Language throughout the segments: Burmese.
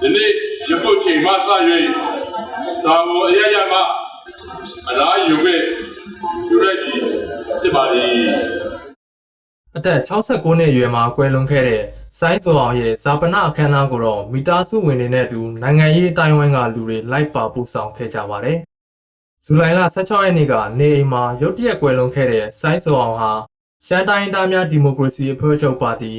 ဒီနေ့ယခုချိန်မှစ၍သာဝအရရမအလားယူခဲ့ယူရည်ဖြစ်ပါသည်အသက်69နှစ်အရွယ်မှာကွယ်လွန်ခဲ့တဲ့ဆိုင်းစောအောင်ရဲ့ဇာပနအခမ်းအနားကိုတော့မိသားစုဝင်တွေနဲ့အတူနိုင်ငံရေးအတိုင်းအဝိုင်းကလူတွေလိုက်ပါပူဆောင်ခဲ့ကြပါတယ်။ဇူလိုင်လ16ရက်နေ့ကနေအိမ်မှာရုတ်တရက်ကွယ်လွန်ခဲ့တဲ့ဆိုင်းစောအောင်ဟာရှမ်းတိုင်းသားများဒီမိုကရေစီအဖွဲ့ချုပ်ပါတီ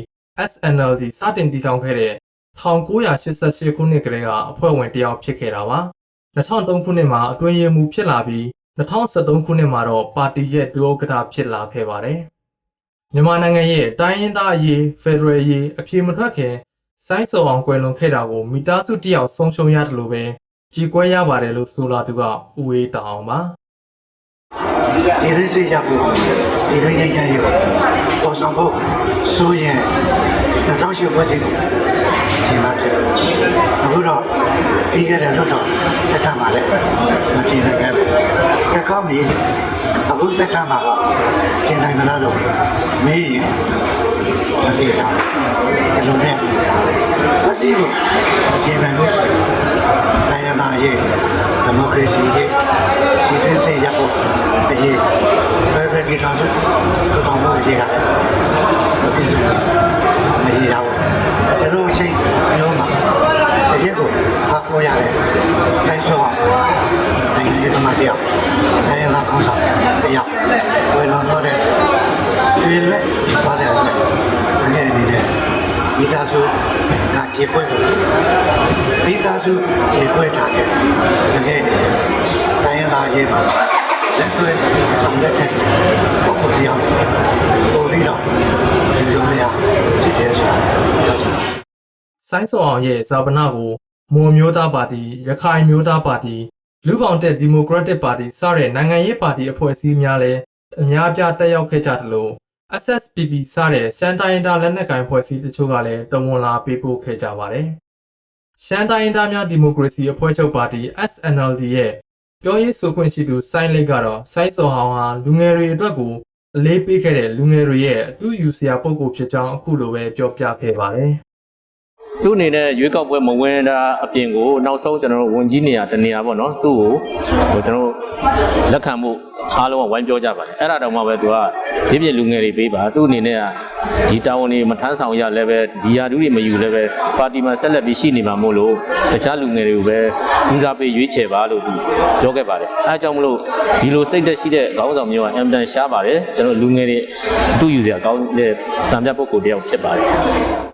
SNLD စတင်တည်ထောင်ခဲ့တဲ့ 1988ခုနှစ်ကလေးကအဖွဲ့ဝင်တစ်ယောက်ဖြစ်ခဲ့တာပါ။2003ခုနှစ်မှာအတွင်းရေးမှူးဖြစ်လာပြီး2013ခုနှစ်မှာတော့ပါတီရဲ့ဒုဥက္ကဋ္ဌဖြစ်လာခဲ့ပါတယ်။မြန်မာနိုင်ငံရဲ့တိုင်းရင်းသားအရေးဖက်ဒရယ်အရေးအပြေမထွက်ခင်စိုင်းစောအောင်ကွယ်လွန်ခဲ့တာကိုမိသားစုတယောက်ဆုံးရှုံးရတယ်လို့ပဲကြီးကွဲရပါတယ်လို့ဆိုလာသူကဦးဝေးတောင်အောင်ပါဒီရင်းစေးရဖို့ဒီရင်းနေကြရဖို့ပေါ်ဆောင်ဖို့ဆိုရင်2008ဖွဲ့စ ည်းပုံဒီမှာဖြစ်အခုတော့ပြီးခဲ့တဲ့လွတ်တော်တက်ထမှာလည်းမပြင်နိုင်ခဲ့ဘူး။အကောင်းကြီးအခုတက်ထမှာတော့ပြင်နိုင်မလားလို့မေးရင်မသိကြဘူး။ဒီလိုနဲ့မစီဘူးမပြင်နိုင်လို့ဆိုရင်တိုင်းရင်းသားရေးဒီမိုကရေစီရေးဒီသစ်စေရဖို့အရေးဖက်ဒရယ်ပြည်ထောင်စုထူထောင်ဖို့အရေးကမပြည့်စုံဘူးမရရဘူးဒီလိုအချိန်မျိုးမှာတကယ်ကို ဟာကိုရတယ်ဆိုင်းဆောအောင်နိုင်ငံရေးသမားတယောက်နိုင်ငံသားကောင်းဆောင်တယောက်ဝယ်လုံးတော့တဲ့ဒီလက်သွားတဲ့အတွက်တကယ်အနေနဲ့မိသားစုကကျေပွင့်တယ်မိသားစုကျေပွင့်ထားတယ်တကယ်တိုင်းရင်းသားရေးမှာလက်တွေ့ဆောင်ရွက်တဲ့ပုဂ္ဂိုလ်တယောက်ပို့ပြီးတော့ဒီလိုမျိုးဖြစ်တယ်ဆိုတာပြောချင်တယ်စိုင်းစောအောင်ရဲ့ဇာပနာကို မွန်မျိုးသားပါတီရခိုင်မျိုးသားပါတီလူ့ဘောင်တက်ဒီမိုကရက်တစ်ပါတီစတဲ့နိုင်ငံရေးပါတီအဖွဲ့အစည်းများလည်းအများအပြားတက်ရောက်ခဲ့ကြတယ်လို့ SSPP စတဲ့ရှမ်းတိုင်းဒေသလက်နက်ကိုင်ဖွဲ့စည်းတချို့ကလည်းတဝန်လာပေးပို့ခဲ့ကြပါတယ်။ရှမ်းတိုင်းဒေသများဒီမိုကရေစီအဖွဲ့ချုပ်ပါတီ SNLD ရဲ့ပြောရေးဆိုခွင့်ရှိသူစိုင်းလိတ်ကတော့စိုင်းစောဟောင်းဟာလူငယ်တွေအတွက်ကိုအလေးပေးခဲ့တဲ့လူငယ်တွေရဲ့အတူယူစရာပုံကိုဖြစ်ကြောင်းအခုလိုပဲပြောပြခဲ့ပါတယ်။ သူ့အနေနဲ့ရွေးကောက်ပွဲမဝင်တာအပြင်ကိုနောက်ဆုံးကျွန်တော်တို့ဝန်ကြီးနေရာတနေရာပေါ့နော်သူ့ကိုဟိုကျွန်တော်တို့လက်ခံမှုအားလုံးကဝိုင်းပြောကြပါတယ်အဲ့ဒါတောင်မှပဲသူကဒီပြည့်လူငယ်တွေပေးပါသူ့အနေနဲ့ကဒီတာဝန်တွေမထမ်းဆောင်ရလည်းပဲဒီယာဒူးတွေမယူလည်းပဲပါတီမှာဆက်လက်ပြီးရှိနေမှာမို့လို့တခြားလူငယ်တွေကိုပဲဦးစားပေးရွေးချယ်ပါလို့သူပြောခဲ့ပါတယ်အဲအကြောင်းမလို့ဒီလိုစိတ်သက်ရှိတဲ့ခေါင်းဆောင်မျိုးကအင်တန်ရှားပါတယ်ကျွန်တော်လူငယ်တွေအတူယူစရာကောင်းတဲ့စံပြပုဂ္ဂိုလ်တစ်ယောက်ဖြစ်ပါတယ်